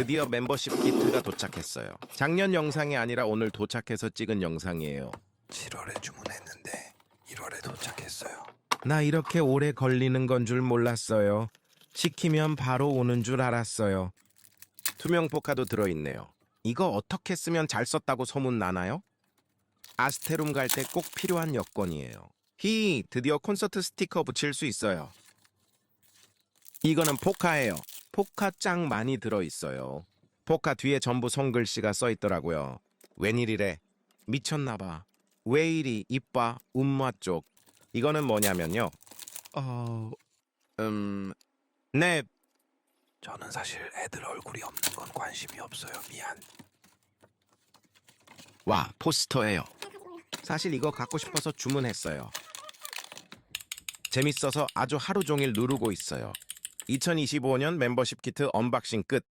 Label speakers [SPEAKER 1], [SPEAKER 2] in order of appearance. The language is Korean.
[SPEAKER 1] 드디어 멤버십 키트가 도착했어요. 작년 영상이 아니라 오늘 도착해서 찍은 영상이에요.
[SPEAKER 2] 7월에 주문했는데 1월에 도착했어요.
[SPEAKER 1] 나 이렇게 오래 걸리는 건 줄 몰랐어요. 시키면 바로 오는 줄 알았어요. 투명 포카도 들어있네요. 이거 어떻게 쓰면 잘 썼다고 소문 나나요? 아스테룸 갈 때 꼭 필요한 여건이에요. 히, 드디어 콘서트 스티커 붙일 수 있어요. 이거는 포카예요. 포카 짱 많이 들어있어요. 포카 뒤에 전부 손글씨가 써있더라고요. 웬일이래? 미쳤나봐. 왜 이리 이빠 운마 쪽. 이거는 뭐냐면요. 어, 음, 네,
[SPEAKER 2] 저는 사실 애들 얼굴이 없는 건 관심이 없어요. 미안.
[SPEAKER 1] 와 포스터예요. 사실 이거 갖고 싶어서 주문했어요. 재밌어서 아주 하루 종일 누르고 있어요. 2025년 멤버십 키트 언박싱 끝.